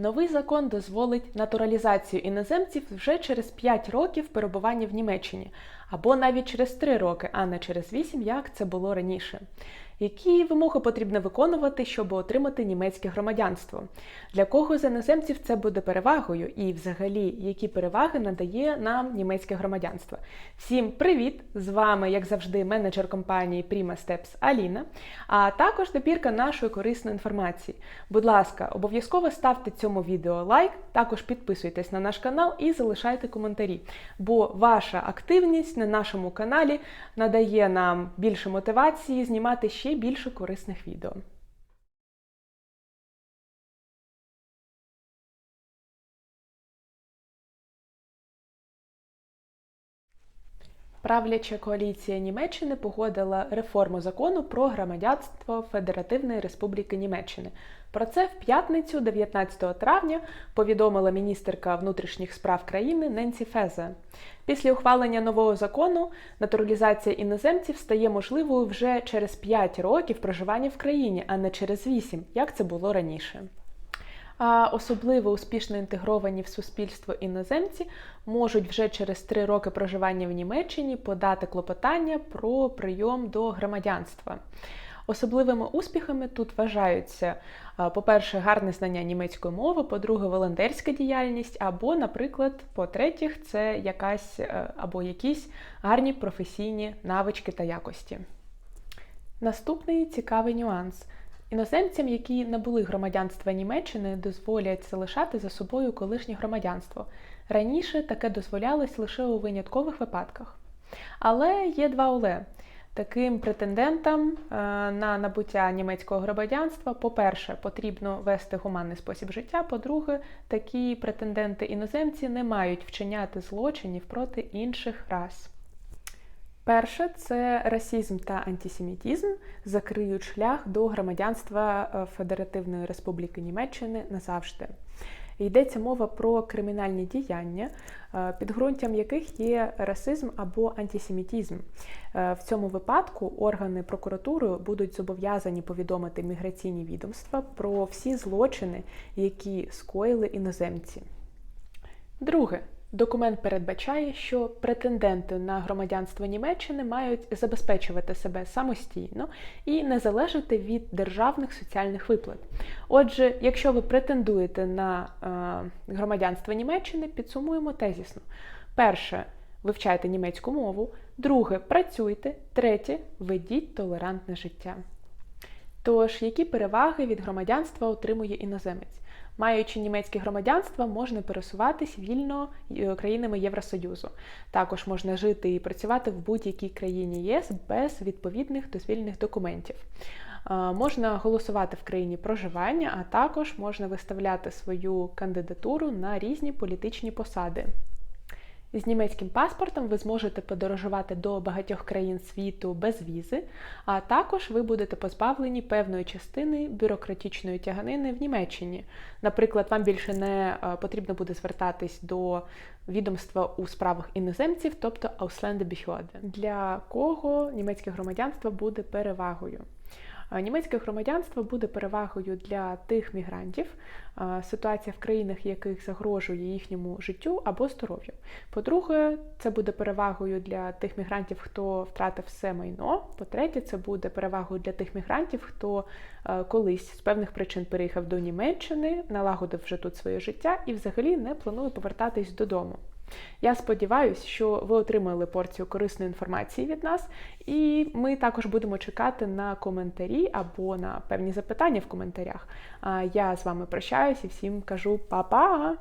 Новий закон дозволить натуралізацію іноземців вже через 5 років перебування в Німеччині, або навіть через 3 роки, а не через 8, як це було раніше. Які вимоги потрібно виконувати, щоб отримати німецьке громадянство? Для кого з іноземців це буде перевагою? І, взагалі, які переваги надає нам німецьке громадянство? Всім привіт! З вами, як завжди, менеджер компанії Prima Steps Аліна, а також добірка нашої корисної інформації. Будь ласка, обов'язково ставте цьому відео лайк, також підписуйтесь на наш канал і залишайте коментарі, бо ваша активність на нашому каналі надає нам більше мотивації знімати ще більше корисних відео. Правляча коаліція Німеччини погодила реформу закону про громадянство Федеративної Республіки Німеччини. Про це в п'ятницю, 19 травня, повідомила міністерка внутрішніх справ країни Ненсі Фезе. Після ухвалення нового закону натуралізація іноземців стає можливою вже через 5 років проживання в країні, а не через 8, як це було раніше. А особливо успішно інтегровані в суспільство іноземці можуть вже через три роки проживання в Німеччині подати клопотання про прийом до громадянства. Особливими успіхами тут вважаються, по-перше, гарне знання німецької мови, по-друге, волонтерська діяльність, або, наприклад, по-третє, це якась або якісь гарні професійні навички та якості. Наступний цікавий нюанс. Іноземцям, які набули громадянства Німеччини, дозволять залишати за собою колишнє громадянство. Раніше таке дозволялось лише у виняткових випадках. Але є два але. Таким претендентам на набуття німецького громадянства, по-перше, потрібно вести гуманний спосіб життя. По-друге, такі претенденти-іноземці не мають вчиняти злочинів проти інших рас. Перше, це расізм та антисемітізм закриють шлях до громадянства Федеративної Республіки Німеччини назавжди. Йдеться мова про кримінальні діяння, підґрунтям яких є расизм або антисемітізм. В цьому випадку органи прокуратури будуть зобов'язані повідомити міграційні відомства про всі злочини, які скоїли іноземці. Друге. Документ передбачає, що претенденти на громадянство Німеччини мають забезпечувати себе самостійно і не залежати від державних соціальних виплат. Отже, якщо ви претендуєте на е, громадянство Німеччини, підсумуємо тезісно. Перше, вивчайте німецьку мову, друге працюйте, третє ведіть толерантне життя. Тож, які переваги від громадянства отримує іноземець? Маючи німецьке громадянство, можна пересуватись вільно країнами Євросоюзу. Також можна жити і працювати в будь-якій країні ЄС без відповідних дозвільних документів. Можна голосувати в країні проживання, а також можна виставляти свою кандидатуру на різні політичні посади. З німецьким паспортом ви зможете подорожувати до багатьох країн світу без візи, а також ви будете позбавлені певної частини бюрократичної тяганини в Німеччині. Наприклад, вам більше не потрібно буде звертатись до відомства у справах іноземців, тобто Ausländerbehörde. Для кого німецьке громадянство буде перевагою? Німецьке громадянство буде перевагою для тих мігрантів, ситуація в країнах, яких загрожує їхньому життю або здоров'ю. По-друге, це буде перевагою для тих мігрантів, хто втратив все майно. По-третє, це буде перевагою для тих мігрантів, хто колись з певних причин переїхав до Німеччини, налагодив вже тут своє життя і взагалі не планує повертатись додому. Я сподіваюся, що ви отримали порцію корисної інформації від нас, і ми також будемо чекати на коментарі або на певні запитання в коментарях. Я з вами прощаюсь і всім кажу па-па!